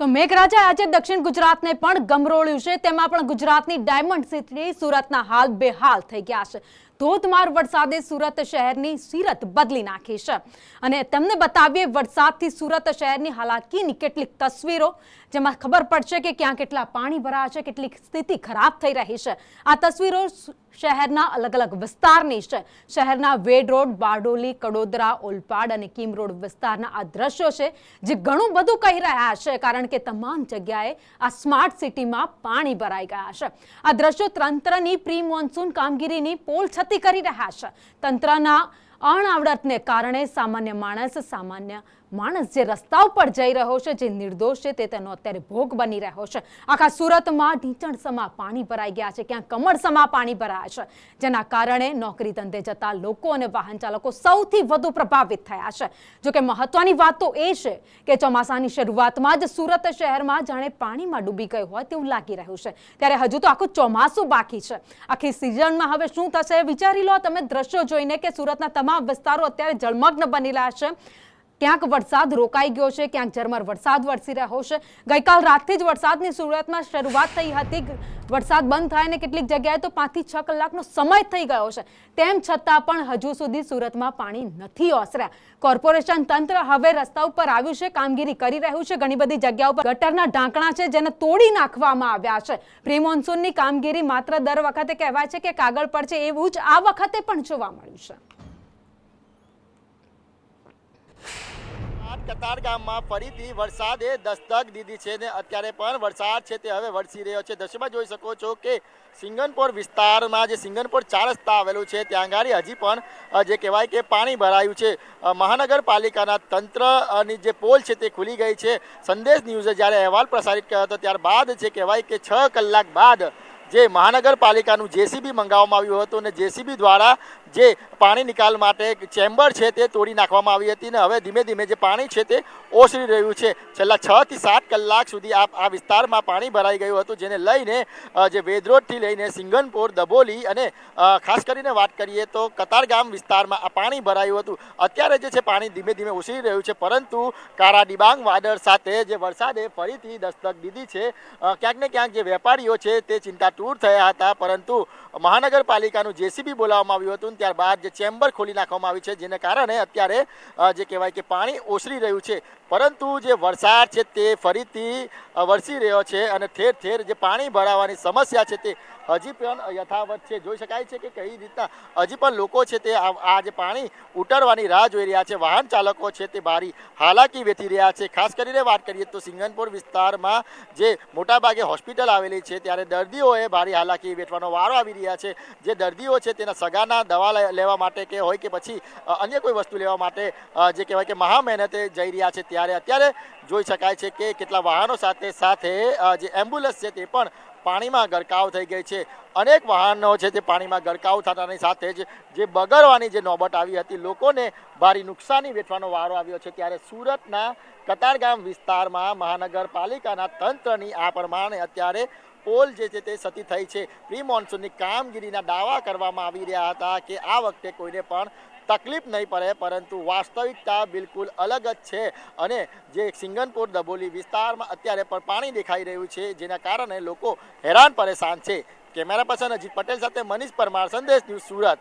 તો મેઘરાજા આજે દક્ષિણ ગુજરાતને પણ ગમરોળ્યું છે. તેમાં પણ ગુજરાતની ડાયમંડ સિટી સુરતના હાલ બેહાલ થઈ ગયા છે. ધોધમાર વરસાદે સુરત શહેરની સીરત બદલી નાખી છે. અને તમને બતાવીએ વરસાદથી સુરત શહેરની હાલાકીની કેટલીક તસવીરો, જેમાં ખબર પડશે કે ક્યાં કેટલા પાણી ભરાયા છે, કેટલીક સ્થિતિ ખરાબ થઈ રહી છે. આ તસવીરો શહેરના અલગ અલગ વિસ્તારની છે. શહેરના વેડ રોડ, બારડોલી, કડોદરા, ઓલપાડ અને કિમ રોડ વિસ્તારના આ દ્રશ્યો છે, જે ઘણું બધું કહી રહ્યા છે, કારણ કે તમામ જગ્યાએ આ સ્માર્ટ સિટીમાં પાણી ભરાઈ ગયા છે. આ દ્રશ્યો તંત્રની પ્રી મોન્સૂન કામગીરીની પોલ છતી કરી રહ્યા છે. તંત્રના અણઆવડતને કારણે સામાન્ય માણસ સામાન્ય માણસ જે રસ્તા ઉપર જઈ રહ્યો છે, જે નિર્દોષ છે, તે તેનો અત્યારે ભોગ બની રહ્યો છે. આખા સુરતમાં ઢીંચણસમા પાણી ભરાઈ ગયા છે ક્યાં કમરસમા પાણી ભરાયા છે. જેના કારણે નોકરી ધંધે જતા લોકો અને વાહન ચાલકો સૌથી વધુ પ્રભાવિત થયા છે. જો કે મહત્વની વાત તો એ છે કે ચોમાસાની શરૂઆતમાં જ સુરત શહેરમાં જાણે પાણીમાં ડૂબી ગયું હોય તેવું લાગી રહ્યું છે. ત્યારે હજુ તો આખું ચોમાસું બાકી છે. આખી સિઝનમાં હવે શું થશે વિચારી લો, તમે દ્રશ્યો જોઈને કે સુરતના તમામ વિસ્તારો અત્યારે જળમગ્ન બની રહ્યા છે. ક્યાંક વરસાદ રોકાઈ ગયો છે, ક્યાંક ઝરમર વરસાદ વરસી રહ્યો છે. ગઈકાલ રાતથી જ વરસાદની સુરતમાં શરૂઆત થઈ હતી. વરસાદ બંધ થાય ને કેટલીક જગ્યાએ તો પાંચથી છ કલાકનો સમય થઈ ગયો છે. તેમ છતાં પણ હજુ સુધી સુરતમાં પાણી નથી ઓસર્યા. કોર્પોરેશન તંત્ર હવે રસ્તા ઉપર આવ્યું છે, કામગીરી કરી રહ્યું છે. ઘણી બધી જગ્યાઓ પર ગટરના ઢાંકણા છે, જેને તોડી નાખવામાં આવ્યા છે. પ્રી મોન્સૂનની કામગીરી માત્ર દર વખતે કહેવાય છે કે કાગળ પર છે, એવું જ આ વખતે પણ જોવા મળ્યું છે. કતાર ગામમાં ફરીથી વરસાદે દસ્તક દીધી છે ને અત્યારે પણ વરસાદ છે તે હવે વરસી રહ્યો છે. દ્રશ્યમાં જોઈ શકો છો કે સિંગનપોર વિસ્તારમાં જે સિંગનપોર ચાર રસ્તા આવેલું છે, ત્યાં આગળ હજી પણ જે કહેવાય કે પાણી ભરાયું છે. મહાનગરપાલિકાના તંત્રની જે પોલ છે તે ખુલી ગઈ છે. સંદેશ ન્યૂઝે જ્યારે અહેવાલ પ્રસારિત કર્યો હતો, ત્યારબાદ છે કહેવાય કે છ કલાક બાદ જે મહાનગરપાલિકાનું જેસીબી મંગાવવામાં આવ્યું હતું અને જેસીબી દ્વારા જે પાણી નિકાલ માટે ચેમ્બર છે તે તોડી નાખવામાં આવી હતી અને હવે ધીમે ધીમે જે પાણી છે તે ઓસરી રહ્યું છે. છેલ્લા છ થી સાત કલાક સુધી આ આ વિસ્તારમાં પાણી ભરાઈ ગયું હતું, જેને લઈને જે વેદરોડથી લઈને સિંગનપોર, દબોલી અને ખાસ કરીને વાત કરીએ તો કતારગામ વિસ્તારમાં આ પાણી ભરાયું હતું. અત્યારે જે છે પાણી ધીમે ધીમે ઓસરી રહ્યું છે, પરંતુ કારા ડિબાંગ વાદળ સાથે જે વરસાદે ફરીથી દસ્તક દીધી છે. ક્યાંક ને ક્યાંક જે વેપારીઓ છે તે ચિંતાતૂર થયા હતા, પરંતુ મહાનગરપાલિકાનું જેસીબી બોલાવવામાં આવ્યું હતું ત્યારબાદ જે ચેમ્બર ખોલી નાખવામાં આવી છે, જેને કારણે અત્યારે જે કહેવાય કે પાણી ઓસરી રહ્યું છે પરંતુ જે વરસાદ છે તે ફરીથી વરસી રહ્યો છે અને ઠેર ઠેર જે પાણી ભરાવાની સમસ્યા છે તે હજી પણ યથાવત છે. જોઈ શકાય છે કે કઈ રીતના હજી પણ લોકો છે તે આ જે પાણી ઉતરવાની રાહ જોઈ રહ્યા છે. વાહન ચાલકો છે તે ભારી હાલાકી વેઠી રહ્યા છે. ખાસ કરીને વાત કરીએ તો સિંગનપુર વિસ્તારમાં જે મોટાભાગે હોસ્પિટલ આવેલી છે, ત્યારે દર્દીઓએ ભારી હાલાકી વેઠવાનો વારો આવી રહ્યા છે. જે દર્દીઓ છે તેના સગાના દવા લેવા માટે કે હોય કે પછી અન્ય કોઈ વસ્તુ લેવા માટે જે કહેવાય કે મહા મહેનતે જઈ રહ્યા છે ત્યારે અત્યારે જોઈ શકાય છે કે કેટલા વાહનો સાથે સાથે જે એમ્બ્યુલન્સ છે તે પણ પાણીમાં ગરકાવ થઈ ગઈ છે. અનેક વાહનો છે તે પાણીમાં ગરકાવ થતાની સાથે જ જે બગડવાની જે નોબત આવી હતી, લોકોને ભારી નુકસાની વેઠવાનો વારો આવ્યો છે. ત્યારે સુરતના કતારગામ વિસ્તારમાં મહાનગરપાલિકાના તંત્રની આ પ્રમાણે અત્યારે પોલ જે છે તે સતી થઈ છે. પ્રી મોન્સૂનની કામગીરીના દાવા કરવામાં આવી રહ્યા હતા કે આ વખતે કોઈને પણ તકલીફ નહીં પડે, પરંતુ વાસ્તવિકતા બિલકુલ અલગ જ છે. અને જે સિંગનપુર દબોલી વિસ્તારમાં અત્યારે પણ પાણી દેખાઈ રહ્યું છે, જેના કારણે લોકો હેરાન પરેશાન છે. કેમેરા પર્સન અજીત પટેલ સાથે મનીષ પરમાર, સંદેશ ન્યૂઝ સુરત.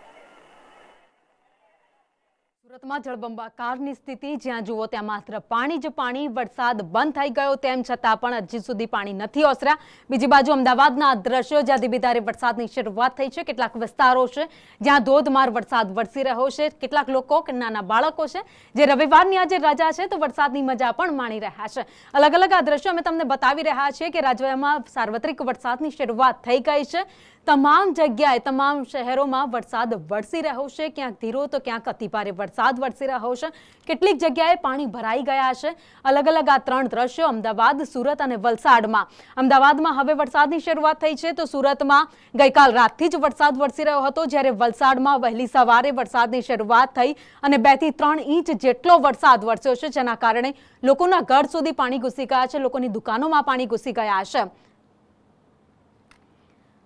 સુરતમાં જળબંબાકારની સ્થિતિ, જ્યાં જુઓ ત્યાં માત્ર પાણી જ પાણી, વરસાદ બંધ થઈ ગયો તેમ છતાં પણ હજી સુધી પાણી નથી ઓસર્યા. બીજી બાજુ અમદાવાદના દ્રશ્યો, જ્યાં ધીમીધારે વરસાદની શરૂઆત થઈ છે, કેટલાક વિસ્તારો છે જ્યાં ધોધમાર વરસાદ વરસી રહ્યો છે. કેટલાક લોકો કે નાના બાળકો છે જે રવિવારની આજે રજા છે તો વરસાદની મજા પણ માણી રહ્યા છે. અલગ અલગ આ દ્રશ્યો અમે તમને બતાવી રહ્યા છીએ કે રાજ્યમાં સાર્વત્રિક વરસાદની શરૂઆત થઈ ગઈ છે. તમામ જગ્યાએ, તમામ શહેરોમાં વરસાદ વરસી રહ્યો છે. ક્યાંક ધીરો તો ક્યાંક અતિભારે વરસાદ વરસી રહ્યો છે. કેટલીક જગ્યાએ પાણી ભરાઈ ગયા છે. અલગ અલગ આ ત્રણ દ્રશ્યો અમદાવાદ, સુરત અને વલસાડમાં. અમદાવાદમાં હવે વરસાદની શરૂઆત થઈ છે તો સુરતમાં ગઈકાલ રાતથી જ વરસાદ વરસી રહ્યો હતો, જ્યારે વલસાડમાં વહેલી સવારે વરસાદની શરૂઆત થઈ અને બેથી ત્રણ ઇંચ જેટલો વરસાદ વરસ્યો છે, જેના કારણે લોકોના ઘર સુધી પાણી ઘૂસી ગયા છે, લોકોની દુકાનોમાં પાણી ઘૂસી ગયા છે.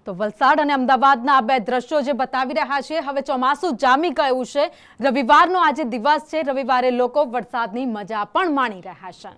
તો વલસાડ અને અમદાવાદના આ બે દ્રશ્યો જે બતાવી રહ્યા છે, હવે ચોમાસું જામી ગયું છે. રવિવારનો આજે દિવસ છે. રવિવારે લોકો વરસાદની મજા પણ માણી રહ્યા છે.